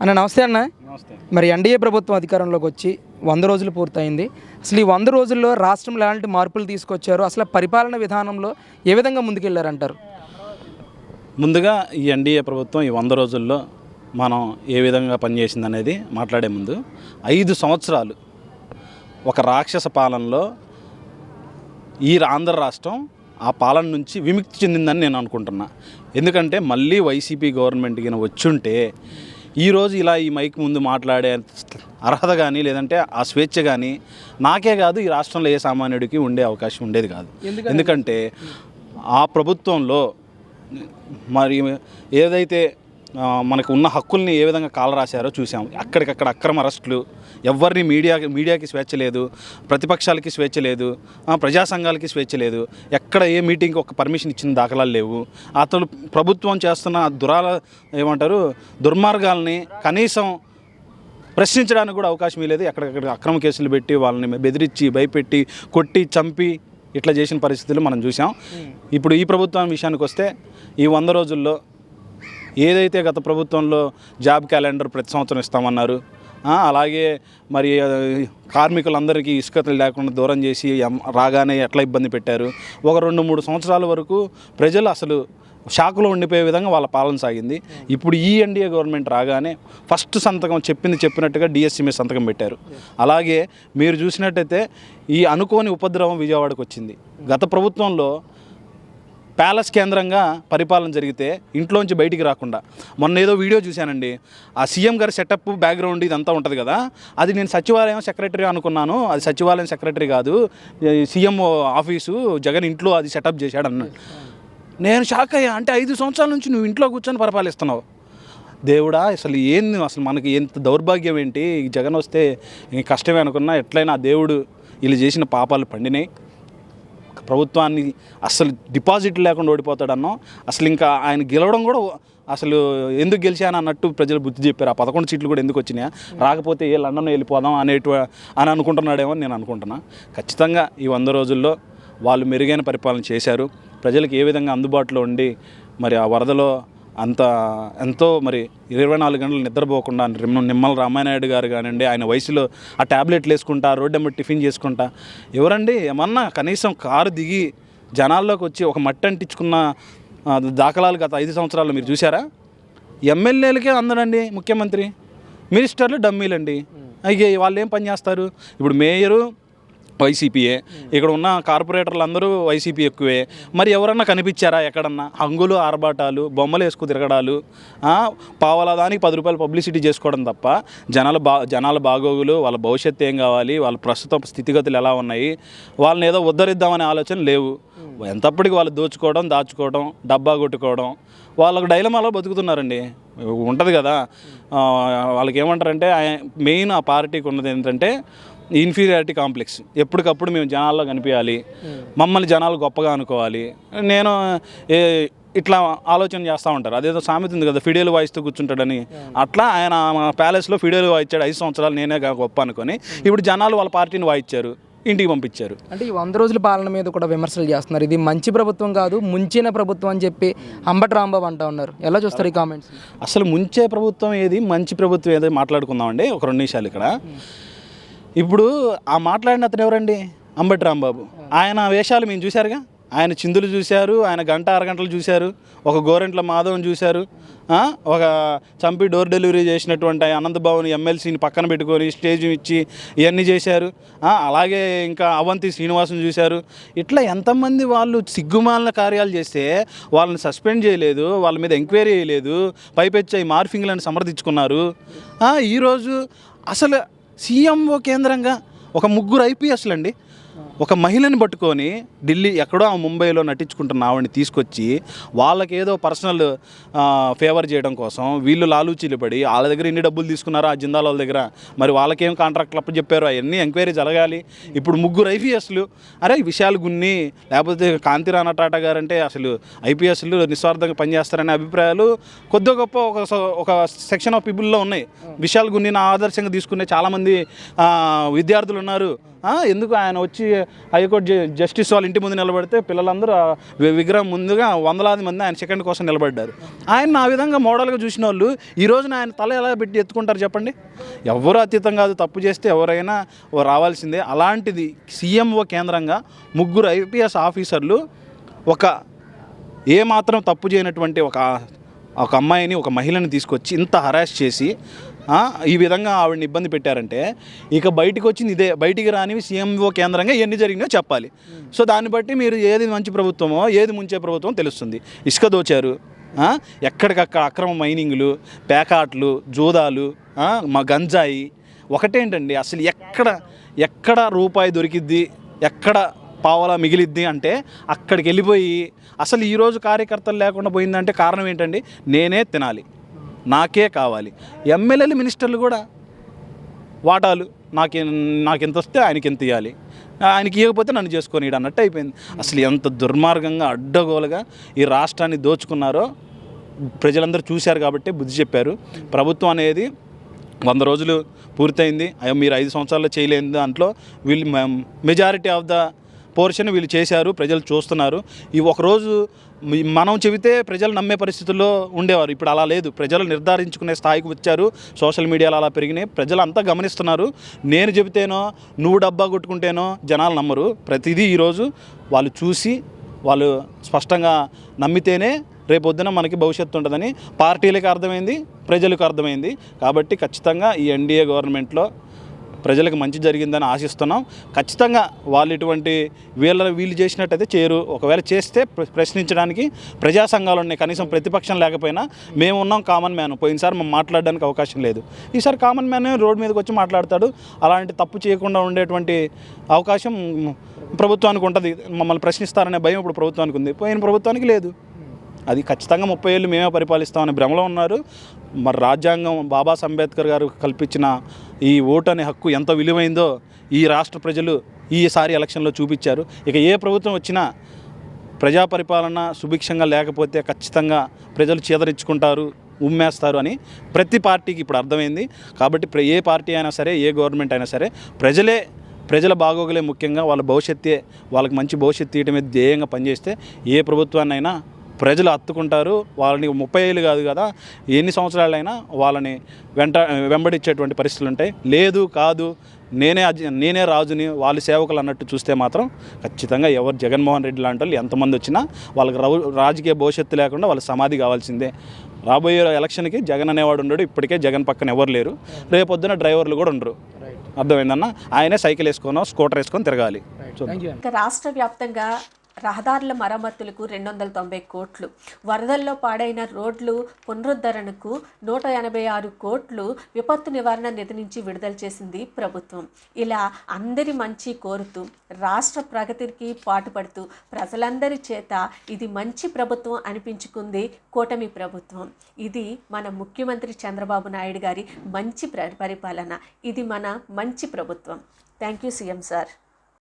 అన్న నమస్తే అన్న. నమస్తే. మరి ఎన్డీఏ ప్రభుత్వం అధికారంలోకి వచ్చి వంద రోజులు పూర్తయింది. అసలు ఈ వంద రోజుల్లో రాష్ట్రంలో ఎలాంటి మార్పులు తీసుకొచ్చారు? అసలు పరిపాలన విధానంలో ఏ విధంగా ముందుకెళ్ళారంటారు? ముందుగా ఈ ఎన్డీఏ ప్రభుత్వం ఈ వంద రోజుల్లో మనం ఏ విధంగా పనిచేసింది అనేది మాట్లాడే ముందు ఐదు సంవత్సరాలు ఒక రాక్షస పాలనలో ఈ ఆంధ్ర రాష్ట్రం ఆ పాలన నుంచి విముక్తి చెందిందని నేను అనుకుంటున్నా. ఎందుకంటే మళ్ళీ వైసీపీ గవర్నమెంట్ కింద వచ్చుంటే ఈరోజు ఇలా ఈ మైక్ ముందు మాట్లాడే అర్హత కానీ లేదంటే ఆ స్వేచ్ఛ కానీ నాకే కాదు ఈ రాష్ట్రంలో ఏ సామాన్యుడికి ఉండే అవకాశం ఉండేది కాదు. ఎందుకంటే ఆ ప్రభుత్వంలో మరి ఏదైతే మనకు ఉన్న హక్కుల్ని ఏ విధంగా కాలరాశారో చూసాం అక్కడికక్కడ అక్రమ అరెస్టులు ఎవరిని మీడియా మీడియాకి స్వేచ్ఛ లేదు ప్రతిపక్షాలకి స్వేచ్ఛ లేదు ప్రజా సంఘాలకి స్వేచ్ఛ లేదు ఎక్కడ ఏ మీటింగ్కి ఒక పర్మిషన్ ఇచ్చిన దాఖలాలు లేవు. అతను ప్రభుత్వం చేస్తున్న దురాల ఏమంటారు దుర్మార్గాల్ని కనీసం ప్రశ్నించడానికి కూడా అవకాశం లేదు. ఎక్కడికక్కడ అక్రమ కేసులు పెట్టి వాళ్ళని బెదిరించి భయపెట్టి కొట్టి చంపి ఇట్లా చేసిన పరిస్థితులు మనం చూసాం ఇప్పుడు ఈ ప్రభుత్వం విషయానికి వస్తే ఈ వంద రోజుల్లో ఏదైతే గత ప్రభుత్వంలో జాబ్ క్యాలెండర్ ప్రతి సంవత్సరం ఇస్తామన్నారు అలాగే మరి కార్మికులందరికీ ఇసుకతలు లేకుండా దూరం చేసి ఎం- రాగానే ఎట్లా ఇబ్బంది పెట్టారు? ఒక రెండు మూడు సంవత్సరాల వరకు ప్రజలు అసలు షాకులో ఉండిపోయే విధంగా వాళ్ళ పాలన సాగింది. ఇప్పుడు ఈ ఎన్డీఏ గవర్నమెంట్ రాగానే ఫస్ట్ సంతకం చెప్పింది చెప్పినట్టుగా డిఎస్సి మీద సంతకం పెట్టారు. అలాగే మీరు చూసినట్టయితే ఈ అనుకోని ఉపద్రవం విజయవాడకు వచ్చింది. గత ప్రభుత్వంలో ప్యాలెస్ కేంద్రంగా పరిపాలన జరిగితే ఇంట్లోంచి బయటికి రాకుండా. మొన్న ఏదో వీడియో చూశానండి. ఆ సీఎం గారి సెటప్ బ్యాక్గ్రౌండ్ ఇదంతా ఉంటుంది కదా? అది నేను సచివాలయం సెక్రటరీ అనుకున్నాను. అది సచివాలయం సెక్రటరీ కాదు. సీఎం ఆఫీసు జగన్ ఇంట్లో అది సెటప్ చేశాడు అన్నాడు నేను షాక్ అయ్యా. అంటే ఐదు సంవత్సరాల నుంచి నువ్వు ఇంట్లో కూర్చొని పరిపాలిస్తున్నావు. దేవుడా అసలు ఏంది అసలు మనకి ఎంత దౌర్భాగ్యం ఏంటి జగన్ వస్తే కష్టమే అనుకున్నా ఎట్లయినా దేవుడు వీళ్ళు చేసిన పాపాలు పండినాయి. ప్రభుత్వాన్ని అసలు డిపాజిట్ లేకుండా ఓడిపోతాడన్నో అసలు ఇంకా ఆయన గెలవడం కూడా అసలు ఎందుకు గెలిచాను అన్నట్టు ప్రజలు బుద్ధి చెప్పారు. ఆ పదకొండు సీట్లు కూడా ఎందుకు వచ్చినాయా? రాకపోతే ఏ లండన్ వెళ్ళిపోదాం అనేటు అని అనుకుంటున్నాడేమో అని నేను అనుకుంటున్నా. ఖచ్చితంగా ఈ వంద రోజుల్లో వాళ్ళు మెరుగైన పరిపాలన చేశారు. ప్రజలకు ఏ విధంగా అందుబాటులో ఉండి మరి ఆ వరదలో అంత ఎంతో మరి ఇరవై నాలుగు గంటలు నిద్రపోకుండా నిమ్మల రామానాయుడు గారు కానివ్వండి ఆయన వయసులో ఆ ట్యాబ్లెట్లు వేసుకుంటా రోడ్డు అమ్మ టిఫిన్ చేసుకుంటా. ఎవరండి? ఏమన్నా కనీసం కారు దిగి జనాల్లోకి వచ్చి ఒక మట్టి అంటించుకున్న దాఖలాలు గత ఐదు సంవత్సరాలు మీరు చూసారా ఎమ్మెల్యేలకే అందడండి ముఖ్యమంత్రి మినిస్టర్లు డమ్మీలండి. అయ్యే వాళ్ళు ఏం పని చేస్తారు? ఇప్పుడు మేయరు వైసీపీయే. ఇక్కడ ఉన్న కార్పొరేటర్లు అందరూ వైసీపీ ఎక్కువే. మరి ఎవరన్నా కనిపించారా ఎక్కడన్నా? హంగులు ఆర్భాటాలు బొమ్మలు వేసుకు తిరగడాలు ఆ, పావలా దానికి పది రూపాయలు పబ్లిసిటీ చేసుకోవడం తప్ప జనాల బా జనాల బాగోగులు వాళ్ళ భవిష్యత్తు ఏం కావాలి వాళ్ళ ప్రస్తుత స్థితిగతులు ఎలా ఉన్నాయి వాళ్ళని ఏదో ఉద్ధరిద్దామనే ఆలోచన లేవు. ఎంతప్పటికి వాళ్ళు దోచుకోవడం దాచుకోవడం డబ్బా కొట్టుకోవడం వాళ్ళకు డైలమాలో బతుకుతున్నారండి. ఉంటుంది కదా. వాళ్ళకి ఏమంటారంటే మెయిన్ ఆ పార్టీకి ఉన్నది ఏంటంటే ఇన్ఫీరియారిటీ కాంప్లెక్స్. ఎప్పటికప్పుడు మేము జనాల్లో కనిపించాలి మమ్మల్ని జనాలు గొప్పగా అనుకోవాలి. నేను ఏ ఇట్లా ఆలోచన చేస్తూ ఉంటారు. అదేదో సామెత ఉంది కదా ఫిడేలు వాయిస్తూ కూర్చుంటాడని. అట్లా ఆయన ప్యాలెస్లో ఫిడేలు వాయించాడు ఐదు సంవత్సరాలు నేనే గొప్ప అనుకొని. ఇప్పుడు జనాలు వాళ్ళ పార్టీని వాయించారు ఇంటికి పంపించారు. అంటే ఈ వంద రోజుల పాలన మీద కూడా విమర్శలు చేస్తున్నారు. ఇది మంచి ప్రభుత్వం కాదు ముంచిన ప్రభుత్వం అని చెప్పి అంబటి రాంబాబు అంటా ఉన్నారు. ఎలా చూస్తారు ఈ కామెంట్స్? అసలు ముంచే ప్రభుత్వం ఏది మంచి ప్రభుత్వం ఏదో మాట్లాడుకుందామండి. ఒక రెండు నిమిషాలు ఇక్కడ. ఇప్పుడు ఆ మాట్లాడిన అతను ఎవరండి? అంబటి రాంబాబు. ఆయన వేషాలు మేము చూశారుగా? ఆయన చిందులు చూశారు ఆయన గంట అరగంటలు చూశారు. ఒక గోరెంట్ల మాధవన్ చూశారు. ఒక చంపి డోర్ డెలివరీ చేసినటువంటి అనంతబాబుని ఎమ్మెల్సీని పక్కన పెట్టుకొని స్టేజ్ ఇచ్చి ఇవన్నీ చేశారు. అలాగే ఇంకా అవంతి శ్రీనివాసం చూశారు. ఇట్లా ఎంతమంది వాళ్ళు సిగ్గుమాలిన కార్యాలు చేస్తే వాళ్ళని సస్పెండ్ చేయలేదు వాళ్ళ మీద ఎంక్వైరీ చేయలేదు పైపెచ్చి మార్ఫింగ్లను సమర్థించుకున్నారు. ఈరోజు అసలు సీఎంఓ కేంద్రంగా ఒక ముగ్గురు ఐపీఎస్లు అండి ఒక మహిళని పట్టుకొని ఢిల్లీ ఎక్కడో ఆ ముంబైలో నటించుకుంటున్న ఆవిడని తీసుకొచ్చి వాళ్ళకి ఏదో పర్సనల్ ఫేవర్ చేయడం కోసం వీళ్ళు లాలూచీలు పడి వాళ్ళ దగ్గర ఎన్ని డబ్బులు తీసుకున్నారో ఆ జిందాల వాళ్ళ దగ్గర? మరి వాళ్ళకేం కాంట్రాక్ట్లు అప్పు చెప్పారు? అవన్నీ ఎంక్వైరీ జరగాలి. ఇప్పుడు ముగ్గురు ఐపీఎస్లు. అరే విశాల్ విషయాలు గున్ని లేకపోతే కాంతి రాణా టాటా గారు అంటే అసలు ఐపీఎస్లు నిస్వార్థంగా పనిచేస్తారనే అభిప్రాయాలు కొద్ది గొప్ప ఒక ఒక సెక్షన్ ఆఫ్ పీపుల్లో ఉన్నాయి. విషయాలు గున్ని నా ఆదర్శంగా తీసుకునే చాలామంది విద్యార్థులు ఉన్నారు. ఎందుకు ఆయన వచ్చి హైకోర్టు జస్టిస్ వాళ్ళ ఇంటి ముందు నిలబడితే పిల్లలందరూ విగ్రహం ముందుగా వందలాది మంది ఆయన సెకండ్ కోసం నిలబడ్డారు. ఆయన ఆ విధంగా మోడల్గా చూసిన వాళ్ళు ఈ రోజున ఆయన తల ఎలా పెట్టి ఎత్తుకుంటారు చెప్పండి? ఎవరు అతీతం కాదు తప్పు చేస్తే ఎవరైనా రావాల్సిందే. అలాంటిది సీఎంఓ కేంద్రంగా ముగ్గురు ఐపీఎస్ ఆఫీసర్లు ఒక ఏ మాత్రం తప్పు చేయనటువంటి ఒక ఒక అమ్మాయిని ఒక మహిళని తీసుకొచ్చి ఇంత హరాస్ చేసి ఈ విధంగా ఆవిడని ఇబ్బంది పెట్టారంటే ఇక బయటకు వచ్చింది ఇదే బయటికి రానివి సీఎంఓ కేంద్రంగా ఎన్ని జరిగినాయో చెప్పాలి. సో దాన్ని బట్టి మీరు ఏది మంచి ప్రభుత్వమో ఏది ముంచే ప్రభుత్వం తెలుస్తుంది. ఇసుక దోచారు ఎక్కడికక్కడ అక్రమ మైనింగ్లు పేకాట్లు జూదాలు మా గంజాయి. ఒకటేంటండి అసలు ఎక్కడ ఎక్కడ రూపాయి దొరికిద్ది ఎక్కడ పావలా మిగిలిద్ది అంటే అక్కడికి వెళ్ళిపోయి అసలు ఈరోజు కార్యకర్తలు లేకుండా పోయిందంటే కారణం ఏంటండి? నేనే తినాలి. నాకే కావాలి. ఎమ్మెల్యేలు మినిస్టర్లు కూడా వాటాలు నాకు నాకు ఎంత వస్తే ఆయనకి ఎంత ఇవ్వాలి ఆయనకి ఇవ్వకపోతే నన్ను చేసుకొని అన్నట్టు అయిపోయింది. అసలు ఎంత దుర్మార్గంగా అడ్డగోలుగా ఈ రాష్ట్రాన్ని దోచుకున్నారో ప్రజలందరూ చూశారు కాబట్టి బుద్ధి చెప్పారు. ప్రభుత్వం అనేది వంద రోజులు పూర్తయింది. అయ్యో మీరు ఐదు సంవత్సరాల్లో చేయలేని దాంట్లో వీళ్ళు మెజారిటీ ఆఫ్ ద పోర్షన్ వీళ్ళు చేశారు ప్రజలు చూస్తున్నారు. ఈ ఒకరోజు మనం చెబితే ప్రజలు నమ్మే పరిస్థితుల్లో ఉండేవారు. ఇప్పుడు అలా లేదు. ప్రజలు నిర్ధారించుకునే స్థాయికి వచ్చారు. సోషల్ మీడియాలో అలా పెరిగినాయి. ప్రజలు అంతా గమనిస్తున్నారు. నేను చెబితేనో నువ్వు డబ్బా కొట్టుకుంటేనో జనాలు నమ్మరు. ప్రతిదీ ఈరోజు వాళ్ళు చూసి వాళ్ళు స్పష్టంగా నమ్మితేనే రేపొద్దున మనకి భవిష్యత్తు ఉంటుందని. పార్టీలకు అర్థమైంది ప్రజలకు అర్థమైంది. కాబట్టి ఖచ్చితంగా ఈ ఎన్డీఏ గవర్నమెంట్లో ప్రజలకు మంచి జరిగిందని ఆశిస్తున్నాం. ఖచ్చితంగా వాళ్ళు ఇటువంటి వీళ్ళ వీళ్ళు చేసినట్టయితే చేయరు ఒకవేళ చేస్తే ప్ర- ప్రశ్నించడానికి ప్రజా సంఘాలు ఉన్నాయి. కనీసం ప్రతిపక్షం లేకపోయినా మేము ఉన్నాం కామన్ మ్యాన్ పోయినసారి మేము మాట్లాడడానికి అవకాశం లేదు. ఈసారి కామన్ మ్యాన్ రోడ్ మీదకి వచ్చి మాట్లాడతాడు. అలాంటి తప్పు చేయకుండా ఉండేటువంటి అవకాశం ప్రభుత్వానికి ఉంటుంది. మమ్మల్ని ప్రశ్నిస్తారనే భయం ఇప్పుడు ప్రభుత్వానికి ఉంది. పోయిన ప్రభుత్వానికి లేదు. అది ఖచ్చితంగా ముప్పై ఏళ్ళు మేమే పరిపాలిస్తామని భ్రమలో ఉన్నారు. మరి రాజ్యాంగం బాబాస్ అంబేద్కర్ గారు కల్పించిన ఈ ఓటు అనే హక్కు ఎంత విలువైందో ఈ రాష్ట్ర ప్రజలు ఈసారి ఎలక్షన్లో చూపించారు. ఇక ఏ ప్రభుత్వం వచ్చినా ప్రజా పరిపాలన సుభిక్షంగా లేకపోతే ఖచ్చితంగా ప్రజలు చేదరించుకుంటారు ఉమ్మేస్తారు అని ప్రతి పార్టీకి ఇప్పుడు అర్థమైంది. కాబట్టి ప్ర- ఏ పార్టీ అయినా సరే ఏ గవర్నమెంట్ అయినా సరే ప్రజలే ప్రజల బాగోగులే ముఖ్యంగా వాళ్ళ భవిష్యత్తే వాళ్ళకి మంచి భవిష్యత్తు తీయటమే ధ్యేయంగా పనిచేస్తే ఏ ప్రభుత్వాన్నైనా ప్రజలు హత్తుకుంటారు వాళ్ళని ముప్పై ఏళ్ళు కాదు కదా ఎన్ని సంవత్సరాలైనా వాళ్ళని వెంట వెంబడించేటువంటి పరిస్థితులు ఉంటాయి. లేదు కాదు నేనే అజ- నేనే రాజుని వాళ్ళు సేవకులు అన్నట్టు చూస్తే మాత్రం ఖచ్చితంగా ఎవరు జగన్మోహన్ రెడ్డి లాంటి వాళ్ళు ఎంతమంది వచ్చినా వాళ్ళకి రౌ రాజకీయ భవిష్యత్తు లేకుండా వాళ్ళ సమాధి కావాల్సిందే. రాబోయే ఎలక్షన్కి జగన్ అనేవాడు ఉండడు ఇప్పటికే జగన్ పక్కన ఎవరు లేరు. రేపొద్దున డ్రైవర్లు కూడా ఉండరు. అర్థమైందన్న? ఆయనే సైకిల్ వేసుకోనో స్కూటర్ వేసుకొని తిరగాలి. రాష్ట్ర వ్యాప్తంగా రహదారుల మరమ్మతులకు రెండు వందల తొంభై కోట్లు. వరదల్లో పాడైన రోడ్లు పునరుద్ధరణకు నూట ఎనభై ఆరు కోట్లు విపత్తు నివారణ నిధి నుంచి విడుదల చేసింది ప్రభుత్వం. ఇలా అందరి మంచి కోరుతూ రాష్ట్ర ప్రగతికి పాటుపడుతూ ప్రజలందరి చేత ఇది మంచి ప్రభుత్వం అనిపించుకుంది కూటమి ప్రభుత్వం. ఇది మన ముఖ్యమంత్రి చంద్రబాబు నాయుడు గారి మంచి పరిపాలన. ఇది మన మంచి ప్రభుత్వం. Thank you CM sir.